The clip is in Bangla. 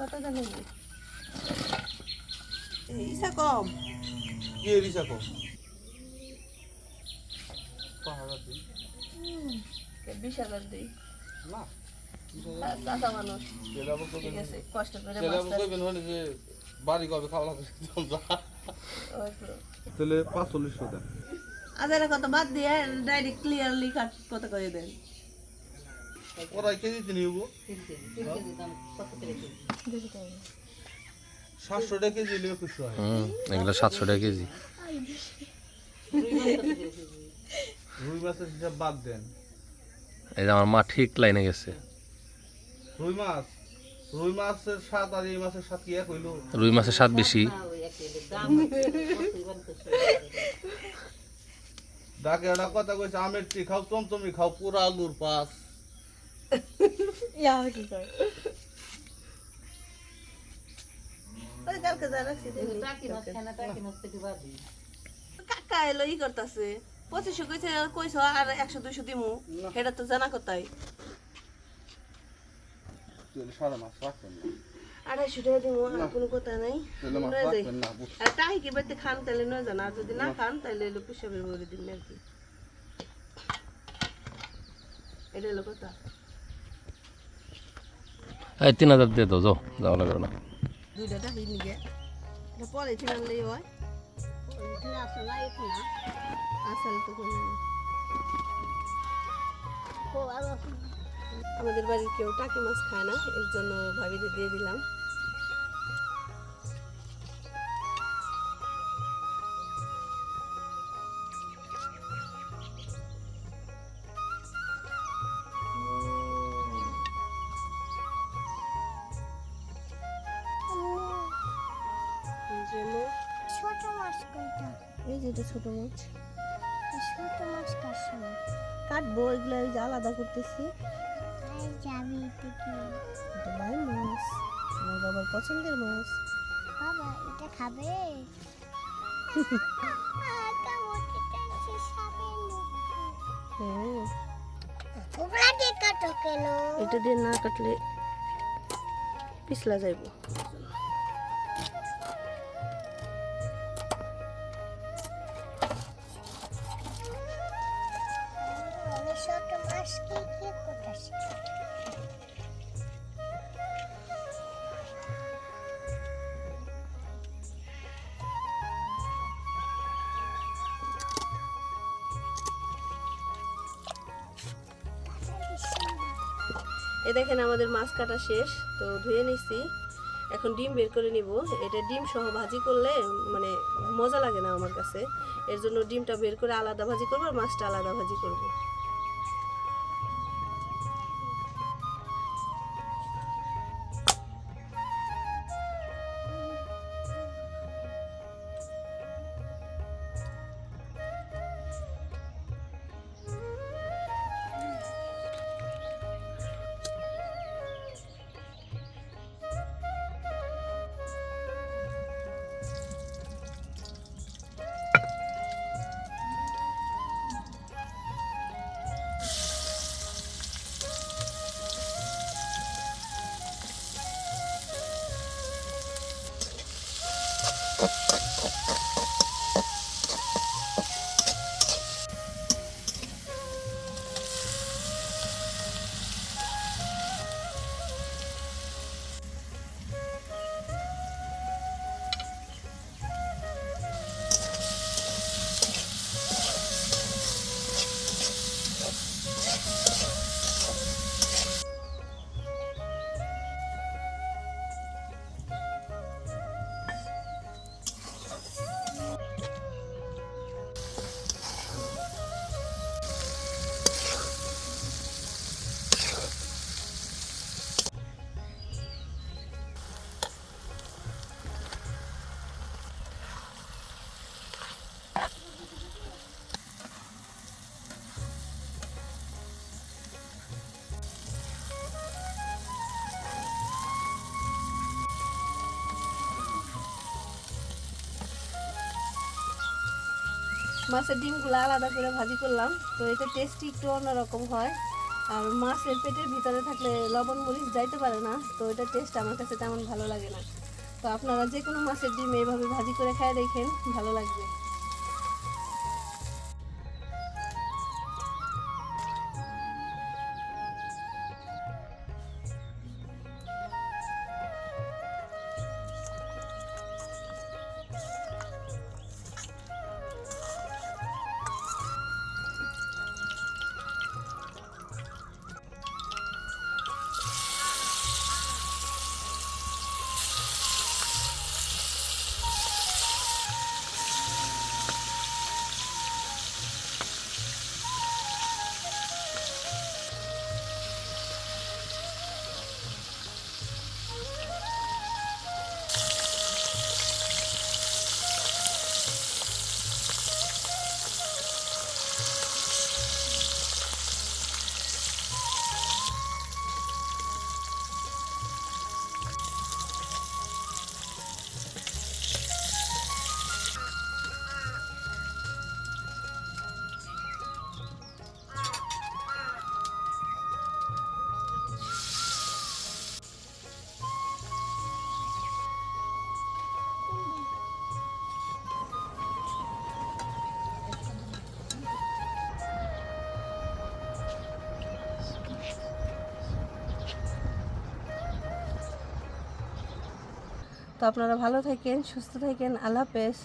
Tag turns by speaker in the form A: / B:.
A: কত দাম হইবে ইসা কম।
B: কে রিসা কো পাহাড়া দিন
A: বিশ হাজার দিই।
B: না
A: চাচা মানুষ।
B: তেলাবো
A: ঠিক
B: কইবেন
A: আছে কষ্ট করে
B: তেলাবো
A: মাছটা
B: কইবেন হলে যে বাড়ি কবে খাওয়া লাগবে তাহলে পাঁচচল্লিশশো দেন
A: আধারে কত? বাদ দিয়ে ডাইরেক্ট ক্লিয়ারলি কাট কত করে দেন?
B: ওরা কেজি তিনি হব সাতশো টাকা কেজি হলে একুশশো হয়।
C: এগুলো সাতশো টাকা কেজি।
B: রুই মাছের হিসাব বাদ দেন।
C: এই যে আমার মা ঠিক লাইনে গেছে।
B: রুই মাছ রুই মাছের স্বাদ আর এই মাছের স্বাদ কি এক হইল?
C: রুই মাছের স্বাদ বেশি।
B: ডাকে একটা কথা কইছে আমের টি খাও চমচমি খাও পুরা আলুর পাস।
A: ইয়া কি করে। কাকা এলো ই করতেছে। পঁচিশশো কইছে কইছো আর একশো দুইশো দিমু। এটা তো জানা কোথায় আড়াইশো টাকা দিমু আর কোনো কথা নাই। আর তাই কি বাড়িতে খান তাহলে নয় জানা আর যদি না খান তাহলে এলো পিসাবের বলে দিন আর কি। এটা হলো কথা।
C: এই তিন হাজার দিয়ে দাও, যাও লাগবে না।
A: তো আমাদের বাড়ির কেউ টাকি মাছ খায় না, এর জন্য ভাবিতে দিয়ে দিলাম। জন্য?
D: ছোট মাছ কোনটা?
A: এই যে এটা ছোট মাছ।
D: ছোট মাছ
A: কাটবো এগুলো যে আলাদা করতেছি।
D: যাবি
A: মাছ আমার বাবার পছন্দের মাছ।
D: বাবা এটা খাবে?
A: হ্যাঁ। এটা দিয়ে না কাটলে পিছলা যাইব।
D: কি
A: দেখেন আমাদের মাছ কাটা শেষ, তো ধুয়ে নিছি। এখন ডিম বের করে নিব। এটা ডিম সহ ভাজি করলে মানে মজা লাগে না আমার কাছে। এর জন্য ডিমটা বের করে আলাদা ভাজি করব আর মাছটা আলাদা ভাজি করব। Thank you. মাছের ডিমগুলো আলাদা করে ভাজি করলাম। তো এটা টেস্টি একটু অন্যরকম হয়। আর মাছের পেটের ভিতরে থাকলে লবণ মরিচ যাইতে পারে না। তো এটা টেস্ট আমার কাছে তেমন ভালো লাগে না। তো আপনারা যে কোনো মাছের ডিম এইভাবে ভাজি করে খায় দেখেন, ভালো লাগবে। তো আপনারা ভালো থাকেন সুস্থ থাকেন আল্লাহ হাফেজ।